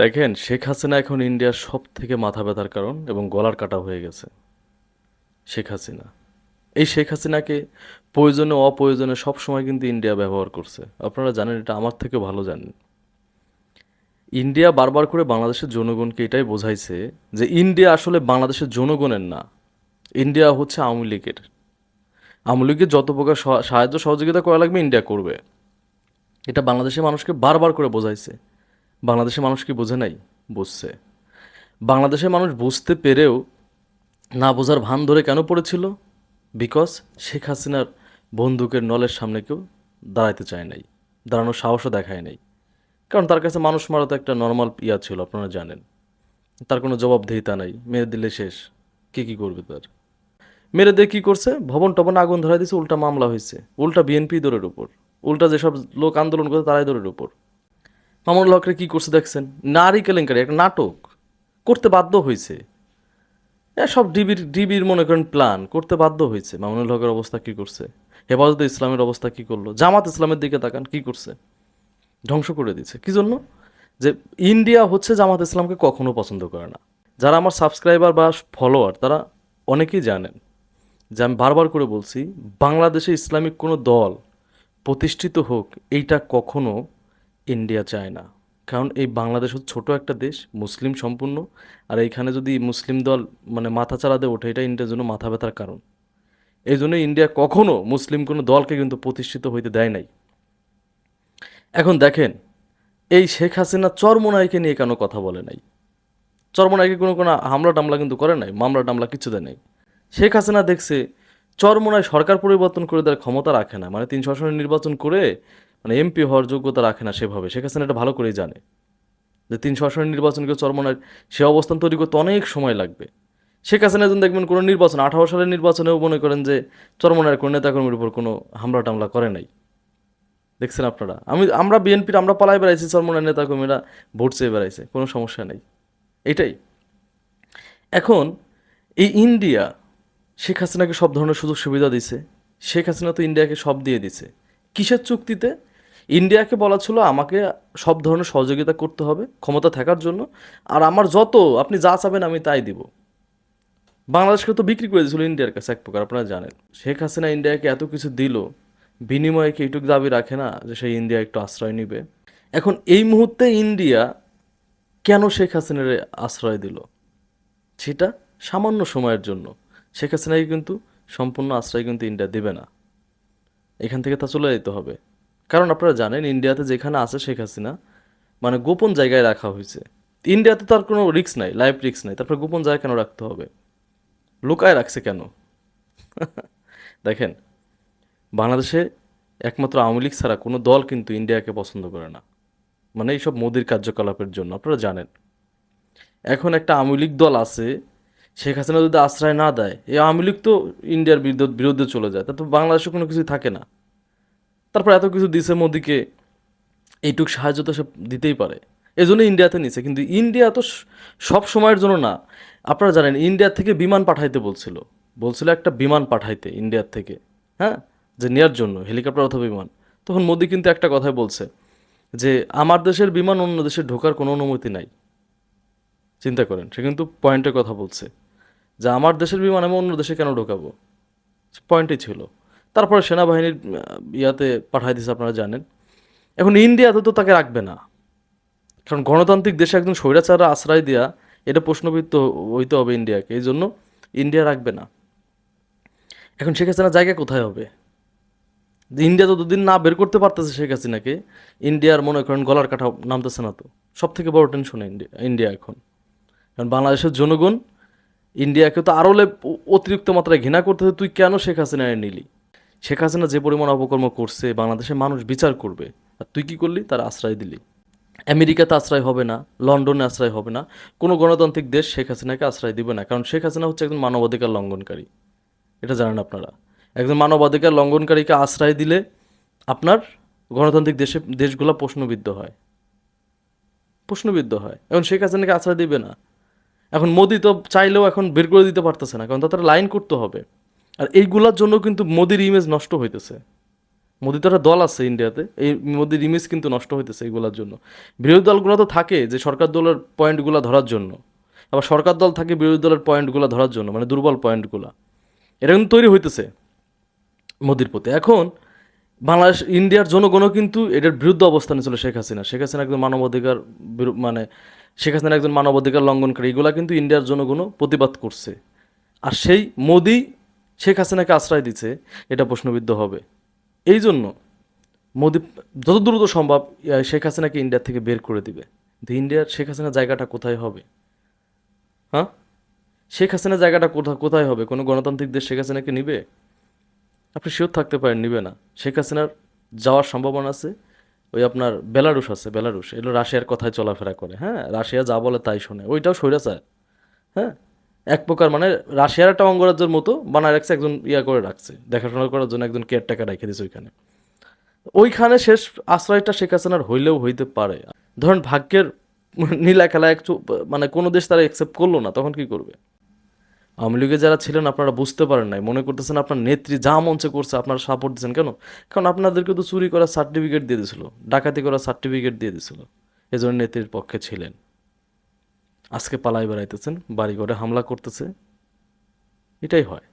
দেখেন, শেখ হাসিনা এখন ইন্ডিয়ার সব থেকে মাথা ব্যথার কারণ এবং গলার কাটা হয়ে গেছে। শেখ হাসিনা। এই শেখ হাসিনাকে প্রয়োজনে অপ্রয়োজনে সব সময় কিন্তু ইন্ডিয়া ব্যবহার করছে। আপনারা জানেন, এটা আমার থেকে ভালো জানেন। ইন্ডিয়া বারবার করে বাংলাদেশের জনগণকে এটাই বোঝাইছে যে ইন্ডিয়া আসলে বাংলাদেশের জনগণের না। ইন্ডিয়া হচ্ছে আওয়ামী লীগের। আওয়ামী লীগের যত প্রকার সাহায্য সহযোগিতা করা লাগবে, ইন্ডিয়া করবে। এটা বাংলাদেশের মানুষকে বারবার করে বোঝাইছে। বাংলাদেশের মানুষ কি বোঝে নাই? বুঝছে। বাংলাদেশের মানুষ বুঝতে পেরেও না বোঝার ভান ধরে কেন পড়েছিল? বিকজ শেখ হাসিনার বন্দুকের নলের সামনে কেউ দাঁড়াইতে চায় নাই, দাঁড়ানোর সাহসও দেখায় নাই। কারণ তার কাছে মানুষ মারা তো একটা নর্মাল ইয়া ছিল, আপনারা জানেন। তার কোনো জবাবদিহিতা নাই, মেরে দিলে শেষ, কে কী করবে তার? মেরে দিয়ে কী করছে? ভবন টবন আগুন ধরাই দিয়েছে, উল্টা মামলা হয়েছে, উল্টা বিএনপি দরের উপর, উল্টা যেসব লোক আন্দোলন করছে তারাই দরের উপর। মামুনুল হকরে কী করছে দেখছেন? নারী কেলেঙ্কারি, একটা নাটক করতে বাধ্য হয়েছে। সব ডিবির ডিবির মনে করেন প্ল্যান করতে বাধ্য হয়েছে। মামুনুল হকের অবস্থা কী করছে? হেফাজতে ইসলামের অবস্থা কী করল? জামাত ইসলামের দিকে তাকান, কি করছে? ধ্বংস করে দিচ্ছে কি জন্য? যে ইন্ডিয়া হচ্ছে জামাত ইসলামকে কখনো পছন্দ করে না। যারা আমার সাবস্ক্রাইবার বা ফলোয়ার তারা অনেকেই জানেন যে আমি বারবার করে বলছি, বাংলাদেশে ইসলামিক কোনো দল প্রতিষ্ঠিত হোক, এইটা কখনো ইন্ডিয়া চায় না কারণ এই বাংলাদেশ হচ্ছে ছোট একটা দেশ, মুসলিম সম্পূর্ণ। আর এইখানে যদি মুসলিম দল মানে মাথা চালাতে ওঠে, এটা ইন্ডিয়ার জন্য মাথা ব্যথার কারণ। এই জন্য ইন্ডিয়া কখনো মুসলিম কোনো দলকে কিন্তু প্রতিষ্ঠিত হইতে দেয় নাই। এখন দেখেন, এই শেখ হাসিনা চরমোনাইকে নিয়ে কেন কথা বলে নাই? চরমোনাইকে কোনো কোনো হামলা টামলা কিন্তু করে নাই, মামলা টামলা কিছু দেয় নাই। শেখ হাসিনা দেখছে, চরমোনাই সরকার পরিবর্তন করে দেওয়ার ক্ষমতা রাখে না। মানে তিনশো আসনের নির্বাচন করে মানে এমপি হওয়ার যোগ্যতা রাখে না সেভাবে। শেখ হাসিনা এটা ভালো করেই জানে। যে তিনশো আসনের নির্বাচনকে চরমোনাই সে অবস্থান তৈরি করতে অনেক সময় লাগবে। শেখ হাসিনা যখন দেখবেন কোনো নির্বাচন, আঠারো সালের নির্বাচনেও মনে করেন যে চরমোনাইয়ের কোনো নেতাকর্মীর উপর কোনো হামলা টামলা করে নাই। দেখছেন আপনারা? আমি, আমরা বিএনপির, আমরা পালাই বেড়াইছি, চরমোনার নেতাকর্মীরা ভোট চেয়ে বেড়াইছে, কোনো সমস্যা নেই। এটাই। এখন এই ইন্ডিয়া, শেখ হাসিনাকে সব ধরনের সুযোগ সুবিধা দিছে, শেখ হাসিনা তো ইন্ডিয়াকে সব দিয়ে দিছে। কিসের চুক্তিতে? ইন্ডিয়াকে বলা ছিল আমাকে সব ধরনের সহযোগিতা করতে হবে, ক্ষমতা থাকার জন্য। আর আমার যত, আপনি যা চাবেন আমি তাই দিব। বাংলাদেশকে তো বিক্রি করে দিয়েছিল ইন্ডিয়ার কাছে, এক প্রকার, আপনারা জানেন। শেখ হাসিনা ইন্ডিয়াকে এত কিছু দিল, বিনিময়ে কি এইটুকু দাবি রাখে না যে সেই ইন্ডিয়া একটু আশ্রয় নিবে? এখন এই মুহূর্তে ইন্ডিয়া কেন শেখ হাসিনার আশ্রয় দিল? সেটা সামান্য সময়ের জন্য। শেখ হাসিনাকে কিন্তু সম্পূর্ণ আশ্রয় কিন্তু ইন্ডিয়া দেবে না। এখান থেকে তা চলে যেতে হবে। কারণ আপনারা জানেন ইন্ডিয়াতে যেখানে আছে শেখ হাসিনা মানে গোপন জায়গায় রাখা হয়েছে। ইন্ডিয়াতে তার কোনো রিস্ক নাই লাইফ রিক্স নাই। তারপরে গোপন জায়গায় কেন রাখতে হবে? লুকায় রাখছে কেন? দেখেন, বাংলাদেশে একমাত্র আওয়ামী লীগ ছাড়া কোনো দল কিন্তু ইন্ডিয়াকে পছন্দ করে না। মানে এইসব মোদির কার্যকলাপের জন্য, আপনারা জানেন। এখন একটা আওয়ামী লীগ দল আছে, শেখ হাসিনা যদি আশ্রয় না দেয়, এই আওয়ামী লীগ তো ইন্ডিয়ার বিরুদ্ধে চলে যায়। তা তো বাংলাদেশে কোনো কিছুই থাকে না। তারপর এত কিছু দিছে মোদিকে, এইটুক সাহায্য তো সে দিতেই পারে। এই জন্য ইন্ডিয়াতে নিছে, কিন্তু ইন্ডিয়া তো সব সময়ের জন্য না। আপনারা জানেন, ইন্ডিয়া থেকে বিমান পাঠাইতে বলছিল। বলছিল একটা বিমান পাঠাইতে ইন্ডিয়ার থেকে হ্যাঁ? যে নেওয়ার জন্য, হেলিকপ্টার অথবা বিমান। তখন মোদি কিন্তু একটা কথাই বলছে, যে আমার দেশের বিমান অন্য দেশে ঢোকার কোনো অনুমতি নাই। চিন্তা করেন, সে কিন্তু পয়েন্টের কথা বলছে, যে আমার দেশের বিমান আমি অন্য দেশে কেন ঢোকাবো? পয়েন্টই ছিল। তারপরে সেনাবাহিনীর ইয়াতে পাঠাই দিয়েছে আপনারা জানেন। এখন ইন্ডিয়াতে তো তাকে রাখবে না। কারণ গণতান্ত্রিক দেশে একজন স্বৈরাচাররা আশ্রয় দেওয়া এটা প্রশ্নবিদ্ধ হইতে হবে ইন্ডিয়াকে। এই জন্য ইন্ডিয়া রাখবে না। এখন শেখ হাসিনার জায়গা কোথায় হবে? ইন্ডিয়া তো দুদিন না বের করতে পারতেছে শেখ হাসিনাকে, ইন্ডিয়ার মনে করেন গলার কাটা নামতেছে না তো। সব থেকে বড় টেনশন ইন্ডিয়া ইন্ডিয়া এখন। কারণ বাংলাদেশের জনগণ ইন্ডিয়াকে তো আরও অতিরিক্ত মাত্রায় ঘৃণা করতেছে, তুই কেন শেখ হাসিনায় নিলি? শেখ হাসিনা যে পরিমাণ অপকর্ম করছে, বাংলাদেশের মানুষ বিচার করবে, আর তুই কি করলি? তার আশ্রয় দিলি। আমেরিকাতে আশ্রয় হবে না, লন্ডনে আশ্রয় হবে না, কোনো গণতান্ত্রিক দেশ শেখ হাসিনাকে আশ্রয় দিবে না, কারণ শেখ হাসিনা হচ্ছে একজন মানবাধিকার লঙ্ঘনকারী। এটা জানেন আপনারা। একজন মানবাধিকার লঙ্ঘনকারীকে আশ্রয় দিলে আপনার গণতান্ত্রিক দেশে, দেশগুলো প্রশ্নবিদ্ধ হয়। প্রশ্নবিদ্ধ হয়। এখন শেখ হাসিনাকে আশ্রয় দিবে না। এখন মোদি তো চাইলেও এখন বের করে দিতে পারতেছে না, কারণ তাদের লাইন করতে হবে। আর এইগুলোর জন্য কিন্তু মোদির ইমেজ নষ্ট হইতেছে। মোদি তো একটা দল আছে ইন্ডিয়াতে এই মোদির ইমেজ কিন্তু নষ্ট হইতেছে এইগুলোর জন্য। বিরোধী দলগুলো তো থাকে যে সরকার দলের পয়েন্টগুলো ধরার জন্য। আবার সরকার দল থাকে বিরোধী দলের পয়েন্টগুলো ধরার জন্য মানে দুর্বল পয়েন্টগুলো এটা কিন্তু তৈরি হইতেছে মোদির প্রতি। এখন বাংলাদেশ ইন্ডিয়ার জনগণও কিন্তু এটার বিরুদ্ধে অবস্থানে ছিল শেখ হাসিনা। শেখ হাসিনা একজন মানবাধিকার মানে শেখ হাসিনা একজন মানবাধিকার লঙ্ঘনকারী। এগুলা কিন্তু ইন্ডিয়ার জনগণও প্রতিবাদ করছে। আর সেই মোদি শেখ হাসিনাকে আশ্রয় দিচ্ছে এটা প্রশ্নবিদ্ধ হবে। এই জন্য মোদি যত দ্রুত সম্ভব শেখ হাসিনাকে ইন্ডিয়া থেকে বের করে দিবে। ইন্ডিয়ার শেখ হাসিনার জায়গাটা কোথায় হবে? হ্যাঁ? শেখ হাসিনার জায়গাটা কোথায় কোথায় হবে? কোনো গণতান্ত্রিক দেশ শেখ হাসিনাকে নিবে? আপনি শিওর থাকতে পারেন, নিবে না। শেখ হাসিনার যাওয়ার সম্ভাবনা আছে, ওই আপনার বেলারুস আছে বেলারুস এগুলো রাশিয়ার কথায় চলাফেরা করে। হ্যাঁ রাশিয়া যা বলে তাই শোনে। ওইটাও স্বৈরাচার। হ্যাঁ? এক প্রকার মানে রাশিয়ার একটা অঙ্গরাজ্যের মতো বানায় রাখছে, একজন ইয়া করে রাখছে, দেখাশোনা করার জন্য একজন কেয়ার কেয়ারটেকার রেখে দিয়েছে ওইখানে। ওইখানে শেষ আশ্রয়টা শেখ হাসিনার হইলেও হইতে পারে। ধরেন ভাগ্যের নীলা খেলা একটু মানে কোনো দেশ তারা অ্যাকসেপ্ট করল না, তখন কি করবে? আওয়ামী লীগে যারা ছিলেন আপনারা বুঝতে পারেন নাই, মনে করতেছেন আপনার নেত্রী যা মঞ্চে করছে, আপনারা সাপোর্ট দিচ্ছেন কেন? কারণ আপনাদেরকে তো চুরি করার সার্টিফিকেট দিয়ে দিছিল ডাকাতি করার সার্টিফিকেট দিয়ে দিছিল এজন্য নেত্রীর পক্ষে ছিলেন। আজকে পালাই বেড়াইতেছেন বাড়িঘরে হামলা করতেছে এটাই হয়।